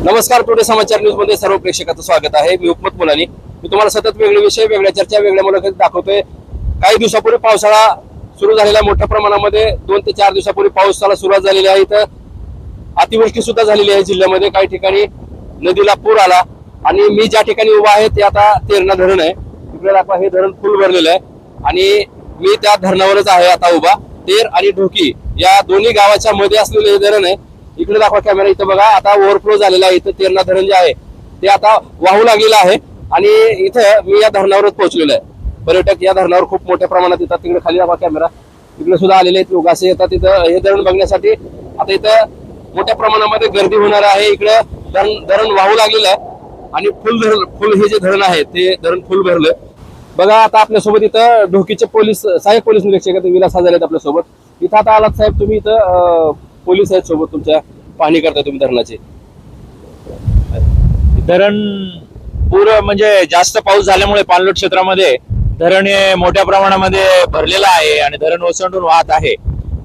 नमस्कार टुडे समाचार न्यूजमध्ये सर्व प्रेक्षकाचं स्वागत आहे. मी उपमत मुलानी. मी तुम्हाला सतत वेगळे विषय वेगळ्या चर्चा वेगळ्या मुलाखती दाखवतोय. काही दिवसापूर्वी पावसाळा सुरू झालेला मोठ्या प्रमाणामध्ये दोन ते चार दिवसापूर्वी पावसाला सुरुवात झालेली आहे. इथं अतिवृष्टी सुद्धा झालेली आहे जिल्ह्यामध्ये. काही ठिकाणी नदीला पूर आला आणि मी ज्या ठिकाणी उभा आहे ते आता तेरणा धरण आहे. तिकडे दाखवा हे धरण फुल भरलेलं आहे. आणि मी त्या धरणावरच आहे आता उभा. तेर आणि ढोकी या दोन्ही गावाच्या मध्ये असलेले हे धरण आहे. इकडे दाखवा कॅमेरा इथं बघा. आता ओव्हरफ्लो झालेला आहे. इथं तेरणा धरण जे आहे. ते आता वाहू लागलेलं आहे. आणि इथं मी या धरणावरच पोहोचलेलो आहे. पर्यटक या धरणावर खूप मोठ्या प्रमाणात येतात. तिकडे खाली दाखवा कॅमेरा इकडे सुद्धा आलेले आहेत लोक. असे येतात तिथं हे धरण बघण्यासाठी आता इथं मोठ्या प्रमाणामध्ये गर्दी होणार आहे. इकडे धरण धरण वाहू लागलेलं आहे. आणि फुल धरण फुल हे जे धरण आहे ते धरण फुल भरलं. बघा आता आपल्यासोबत इथं ढोकीचे पोलीस सहाय्यक पोलीस निरीक्षक विलास हजारे आहेत आपल्यासोबत. इथं आता आलात साहेब तुम्ही इथं पोलीस आहेत सोबत तुमच्या पाहणी करता तुम्ही धरणाची. धरण पूर म्हणजे जास्त पाऊस झाल्यामुळे पाणलोट क्षेत्रामध्ये धरण हे मोठ्या प्रमाणामध्ये भरलेलं आहे आणि धरण ओसंडून वाहत आहे.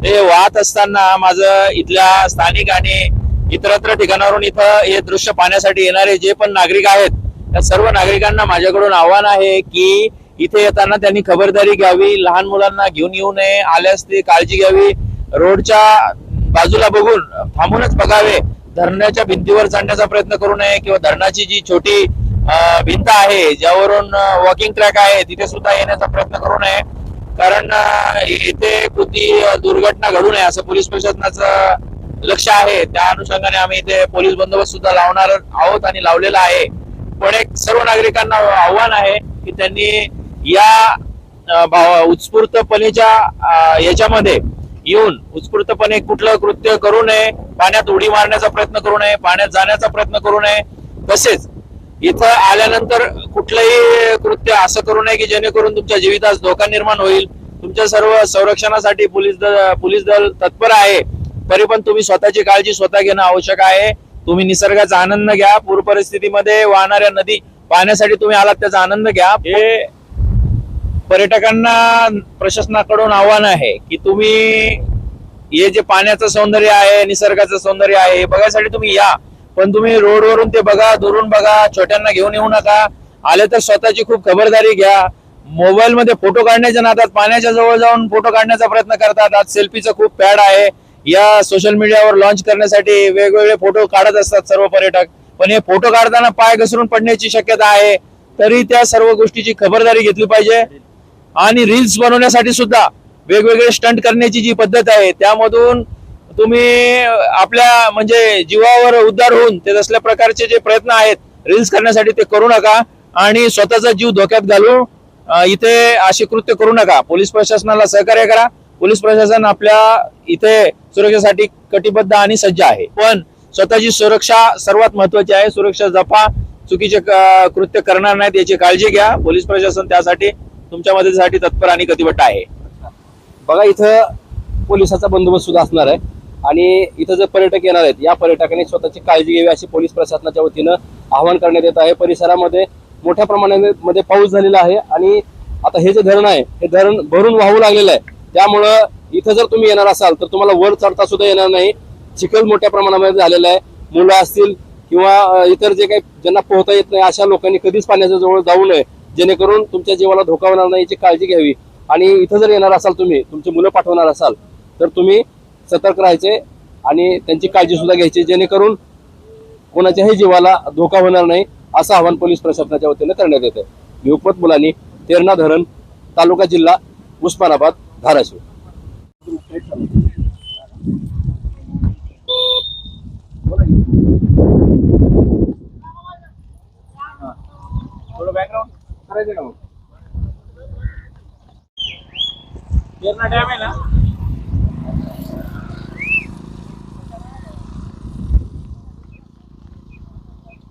ते वाहत असताना माझं इथल्या स्थानिक आणि इतरत्र ठिकाणावरून इथं हे दृश्य पाहण्यासाठी येणारे जे पण नागरिक आहेत त्या सर्व नागरिकांना माझ्याकडून आव्हान आहे की इथे येताना त्यांनी खबरदारी घ्यावी लहान मुलांना घेऊन येऊ नये आल्यास ती काळजी घ्यावी. रोडच्या बाजूला बघून थांबूनच बघावे. धरणाच्या भिंतीवर चढण्याचा प्रयत्न करू नये किंवा धरणाची जी छोटी भिंत आहे ज्यावरून वॉकिंग ट्रॅक आहे तिथे सुद्धा येण्याचा प्रयत्न करू नये. कारण इथे कोणती दुर्घटना घडू नये असं पोलीस प्रशासनाचं लक्ष आहे. त्या अनुषंगाने आम्ही इथे पोलीस बंदोबस्त सुद्धा लावणार आहोत आणि लावलेला आहे. पण एक सर्व नागरिकांना आव्हान आहे की त्यांनी या उत्स्फूर्तपणेच्या याच्यामध्ये येऊन उत्स्फूर्तपणे कुठलं कृत्य करू नये पाण्यात उडी मारण्याचा प्रयत्न करू नये पाण्यात जाण्याचा प्रयत्न करू नये. तसेच इथं आल्यानंतर कुठलंही कृत्य असं करू नये की जेणेकरून तुमच्या जीवितास धोका निर्माण होईल. तुमच्या सर्व संरक्षणासाठी पोलीस दल पोलीस दल तत्पर आहे. तरी पण तुम्ही स्वतःची काळजी स्वतः घेणं आवश्यक आहे. तुम्ही निसर्गाचा आनंद घ्या. पूर परिस्थितीमध्ये वाहणाऱ्या नदी पाहण्यासाठी तुम्ही आलात त्याचा आनंद घ्या. हे पर्यटकांना प्रशासनाकडून आव्हान आहे की तुम्ही हे जे पाण्याचं सौंदर्य आहे निसर्गाचं सौंदर्य आहे हे बघायसाठी तुम्ही या. पण तुम्ही रोडवरून ते बघा दुरून बघा छोट्यांना घेऊन येऊ नका. आले तर स्वतःची खूप खबरदारी घ्या. मोबाईल मध्ये फोटो काढण्याच्या नादात पाण्याच्या जवळ जाऊन फोटो काढण्याचा प्रयत्न करतात. आज सेल्फीचं खूप पॅड आहे. या सोशल मीडियावर लॉन्च करण्यासाठी वेगवेगळे फोटो काढत असतात सर्व पर्यटक. पण हे फोटो काढताना पाय घसरून पडण्याची शक्यता आहे. तरी त्या सर्व गोष्टीची खबरदारी घेतली पाहिजे. आणि रील्स बनवण्यासाठी सुद्धा वेगवेगळे स्टंट करण्याची जी पद्धत आहे त्यामधून तुम्ही आपल्या म्हणजे जीवावर उद्धार होऊन ते तसल्या प्रकारचे जे प्रयत्न आहेत रील्स करण्यासाठी ते करू नका आणि स्वतःचा जीव धोक्यात घालू इथे अशी कृत्य करू नका. पोलीस प्रशासनाला सहकार्य करा. पोलीस प्रशासन आपल्या इथे सुरक्षेसाठी कटिबद्ध आणि सज्ज आहे. पण स्वतःची सुरक्षा सर्वात महत्वाची आहे. सुरक्षा जपा. चुकीचे कृत्य करणार नाहीत याची काळजी घ्या. पोलीस प्रशासन त्यासाठी तुमच्या मदतीसाठी तत्पर आणि कटिबद्ध आहे. बघा इथं पोलिसाचा बंदोबस्त सुद्धा असणार आहे. आणि इथं जे पर्यटक येणार आहेत या पर्यटकांनी स्वतःची काळजी घ्यावी अशी पोलीस प्रशासनाच्या वतीनं आवाहन करण्यात येत आहे. परिसरामध्ये मोठ्या प्रमाणामध्ये पाऊस झालेला आहे आणि आता हे जे धरण आहे हे धरण भरून वाहू लागलेलं आहे. त्यामुळं इथं जर तुम्ही येणार असाल तर तुम्हाला वर चढता सुद्धा येणार नाही. चिखल मोठ्या प्रमाणामध्ये झालेला आहे. मुलं असतील किंवा इतर जे काही ज्यांना पोहता येत नाही अशा लोकांनी कधीच पाण्याच्या जवळ जाऊ नये. जेणेकरून तुमच्या जीवाला धोका होणार नाही याची काळजी घ्यावी. आणि इथं जर येणार असाल तुम्ही तुमची मुलं पाठवणार असाल तर तुम्ही सतर्क राहायचे आणि त्यांची काळजी सुद्धा घ्यायची जेणेकरून कोणाच्याही जीवाला धोका होणार नाही असं आवाहन पोलीस प्रशासनाच्या वतीनं करण्यात येतं युगपत मुलांनी तेरणा धरण तालुका जिल्हा उस्मानाबाद धाराशिव थोडं बॅकग्राऊंड करायचं का डॅम आहे ना?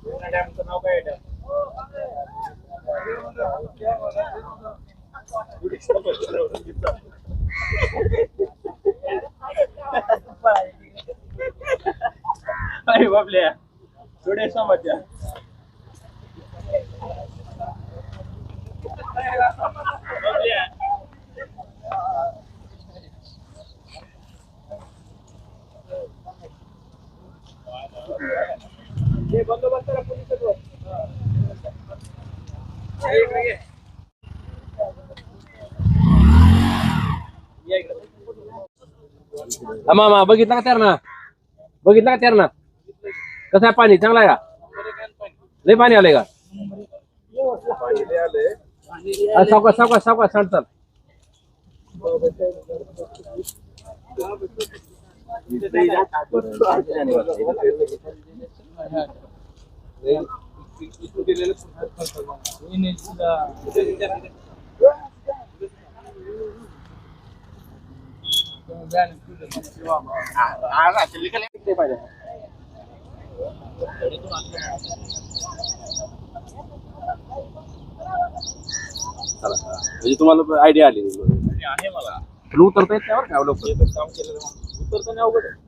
तेरणा डॅमचं नाव काय अरे बापल्या थोडे समजल्या बापल्या हा मामा बघितला का तेरणा बघितला का तेरणा कसं आहे पाणी? चांगला आहे का? लय पाणी आलंय का? हा, सावकाश सावकाश म्हणजे तुम्हाला आयडिया आली. आहे मला. तुला उतरता येत नाही बरं का लवकर काम केलं उतरताना अवघड आहे.